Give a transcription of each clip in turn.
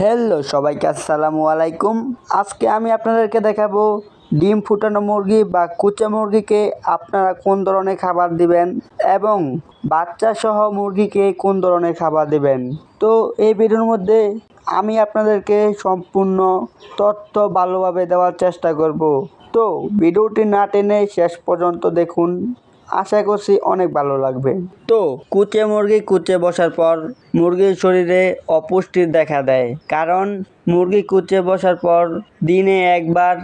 Hello সবাইকে আসসালামু আলাইকুম। আজকে আমি আপনাদেরকে দেখাবো ডিম ফুটানো মুরগি বা কুচা মুরগিকে আপনারা কোন ধরনের খাবার দিবেন এবং বাচ্চা সহ মুরগিকে কোন ধরনের খাবার দিবেন। তো এই ভিডিওর মধ্যে আমি আপনাদেরকে সম্পূর্ণ তথ্য ভালোভাবে দেওয়ার চেষ্টা করব। তো ভিডিওটি না টেনে শেষ পর্যন্ত দেখুন। আশা করছি অনেক ভালো লাগবে। তো কুচে মুরগি কুচে বসার পর মুরগির শরীরে অপুষ্টির দেখা দেয়। কারণ মুরগি কুচে বসার পর দিনে একবার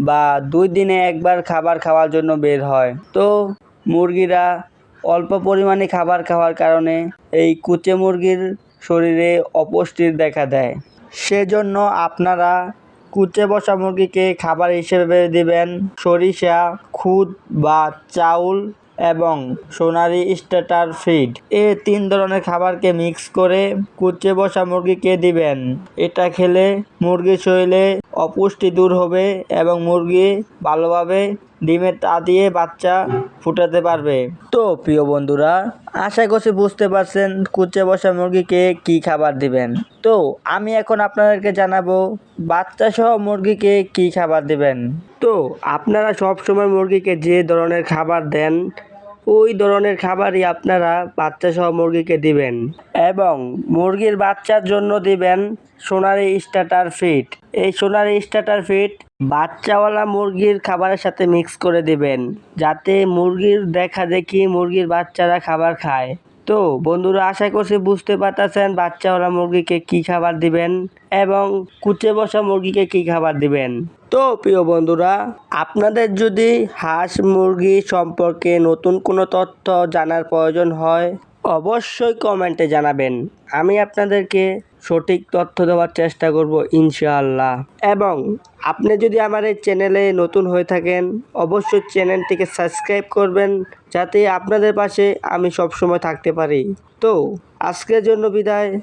বা দুই দিনে একবার খাবার খাওয়ার জন্য বের হয়। তো মুরগিরা অল্প পরিমাণে খাবার খাওয়ার কারণে এই কুচে মুরগির শরীরে অপুষ্টির দেখা দেয়। সেজন্য আপনারা কুচে বসা মুরগিকে খাবার হিসেবে দিবেন সরিষা, খুদ বা চাউল এবং সোনারি স্টার্টার ফিড। এ তিন ধরনের খাবারকে মিক্স করে কুচে বসা মুরগিকে দিবেন। এটা খেলে মুরগির শরীরে অপুষ্টি দূর হবে এবং মুরগি ভালোভাবে ডিমের তা দিয়ে বাচ্চা ফুটাতে পারবে। তো প্রিয় বন্ধুরা, আশা করছি বুঝতে পারছেন কুচে বসা মুরগিকে কি খাবার দিবেন। তো আমি এখন আপনাদেরকে জানাব বাচ্চা সহ মুরগিকে কি খাবার দিবেন। তো আপনারা সব সময় মুরগিকে যে ধরনের খাবার দেন ওই ধরনের খাবারই আপনারা বাচ্চা সহ মুরগিকে দিবেন এবং মুরগির বাচ্চার জন্য দিবেন সোনারি স্টার্টার ফিট। এই সোনারি স্টার্টার ফিট বাচ্চাওয়ালা মুরগির খাবারের সাথে মিক্স করে দিবেন, যাতে মুরগির দেখা দেখি মুরগির বাচ্চারা খাবার খায়। তো বন্ধুরা আশা করছি বুঝতে পারতেছেন বাচ্চাওয়ালা মুরগিকে কি খাবার দিবেন এবং কুচে বসা মুরগিকে কি খাবার দিবেন। তো প্রিয় বন্ধুরা, আপনাদের যদি হাঁস মুরগি সম্পর্কে নতুন কোনো তথ্য জানার প্রয়োজন হয়, অবশ্যই কমেন্টে জানাবেন। আমি আপনাদেরকে সঠিক তথ্য দেওয়ার চেষ্টা করব, ইনশাআল্লাহ। এবং আপনি যদি আমার এই চ্যানেলে নতুন হয়ে থাকেন, অবশ্যই চ্যানেলটিকে সাবস্ক্রাইব করবেন, যাতে আপনাদের পাশে আমি সবসময় থাকতে পারি। তো, আজকের জন্য বিদায়।